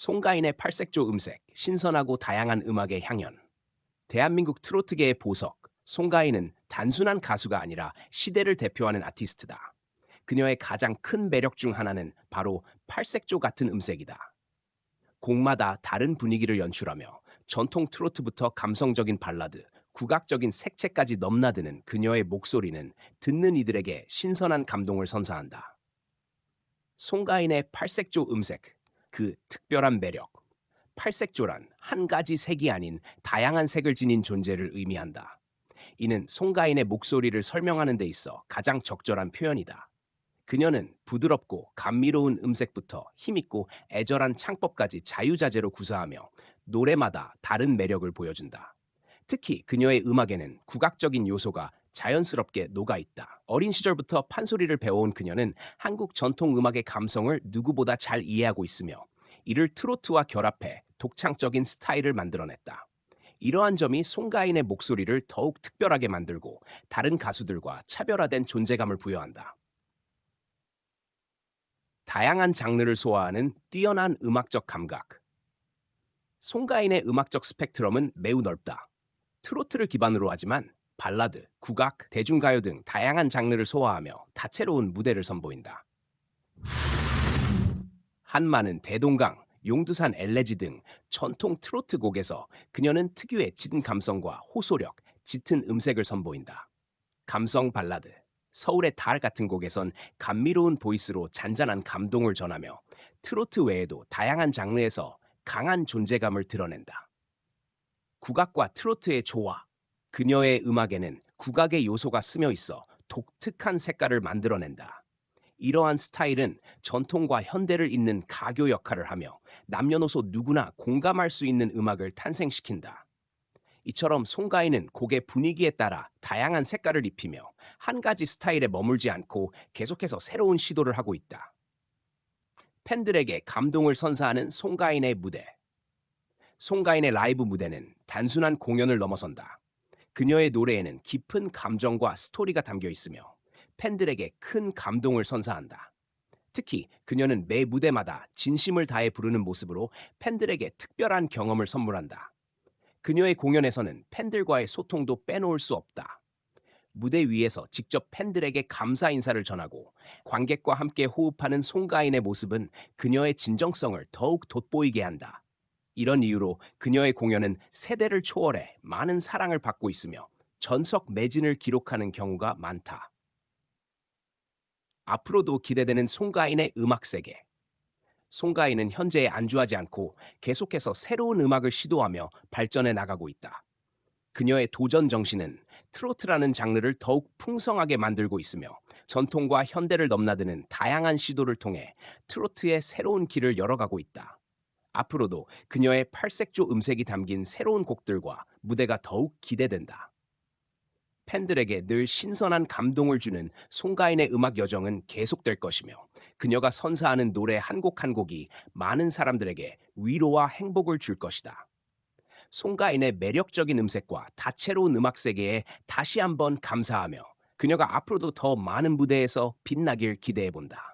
송가인의 팔색조 음색, 신선하고 다양한 음악의 향연. 대한민국 트로트계의 보석, 송가인은 단순한 가수가 아니라 시대를 대표하는 아티스트다. 그녀의 가장 큰 매력 중 하나는 바로 팔색조 같은 음색이다. 곡마다 다른 분위기를 연출하며 전통 트로트부터 감성적인 발라드, 국악적인 색채까지 넘나드는 그녀의 목소리는 듣는 이들에게 신선한 감동을 선사한다. 송가인의 팔색조 음색, 그 특별한 매력. 팔색조란 한 가지 색이 아닌 다양한 색을 지닌 존재를 의미한다. 이는 송가인의 목소리를 설명하는 데 있어 가장 적절한 표현이다. 그녀는 부드럽고 감미로운 음색부터 힘있고 애절한 창법까지 자유자재로 구사하며 노래마다 다른 매력을 보여준다. 특히 그녀의 음악에는 국악적인 요소가 자연스럽게 녹아있다. 어린 시절부터 판소리를 배워온 그녀는 한국 전통 음악의 감성을 누구보다 잘 이해하고 있으며 이를 트로트와 결합해 독창적인 스타일을 만들어냈다. 이러한 점이 송가인의 목소리를 더욱 특별하게 만들고 다른 가수들과 차별화된 존재감을 부여한다. 다양한 장르를 소화하는 뛰어난 음악적 감각. 송가인의 음악적 스펙트럼은 매우 넓다. 트로트를 기반으로 하지만 발라드, 국악, 대중가요 등 다양한 장르를 소화하며 다채로운 무대를 선보인다. 한마는 대동강, 용두산 엘레지 등 전통 트로트 곡에서 그녀는 특유의 짙은 감성과 호소력, 짙은 음색을 선보인다. 감성 발라드, 서울의 달 같은 곡에선 감미로운 보이스로 잔잔한 감동을 전하며 트로트 외에도 다양한 장르에서 강한 존재감을 드러낸다. 국악과 트로트의 조화, 그녀의 음악에는 국악의 요소가 스며 있어 독특한 색깔을 만들어낸다. 이러한 스타일은 전통과 현대를 잇는 가교 역할을 하며 남녀노소 누구나 공감할 수 있는 음악을 탄생시킨다. 이처럼 송가인은 곡의 분위기에 따라 다양한 색깔을 입히며 한 가지 스타일에 머물지 않고 계속해서 새로운 시도를 하고 있다. 팬들에게 감동을 선사하는 송가인의 무대. 송가인의 라이브 무대는 단순한 공연을 넘어선다. 그녀의 노래에는 깊은 감정과 스토리가 담겨 있으며 팬들에게 큰 감동을 선사한다. 특히 그녀는 매 무대마다 진심을 다해 부르는 모습으로 팬들에게 특별한 경험을 선물한다. 그녀의 공연에서는 팬들과의 소통도 빼놓을 수 없다. 무대 위에서 직접 팬들에게 감사 인사를 전하고 관객과 함께 호흡하는 송가인의 모습은 그녀의 진정성을 더욱 돋보이게 한다. 이런 이유로 그녀의 공연은 세대를 초월해 많은 사랑을 받고 있으며 전석 매진을 기록하는 경우가 많다. 앞으로도 기대되는 송가인의 음악 세계. 송가인은 현재에 안주하지 않고 계속해서 새로운 음악을 시도하며 발전해 나가고 있다. 그녀의 도전 정신은 트로트라는 장르를 더욱 풍성하게 만들고 있으며 전통과 현대를 넘나드는 다양한 시도를 통해 트로트의 새로운 길을 열어가고 있다. 앞으로도 그녀의 팔색조 음색이 담긴 새로운 곡들과 무대가 더욱 기대된다. 팬들에게 늘 신선한 감동을 주는 송가인의 음악 여정은 계속될 것이며 그녀가 선사하는 노래 한 곡 한 곡이 많은 사람들에게 위로와 행복을 줄 것이다. 송가인의 매력적인 음색과 다채로운 음악 세계에 다시 한번 감사하며 그녀가 앞으로도 더 많은 무대에서 빛나길 기대해 본다.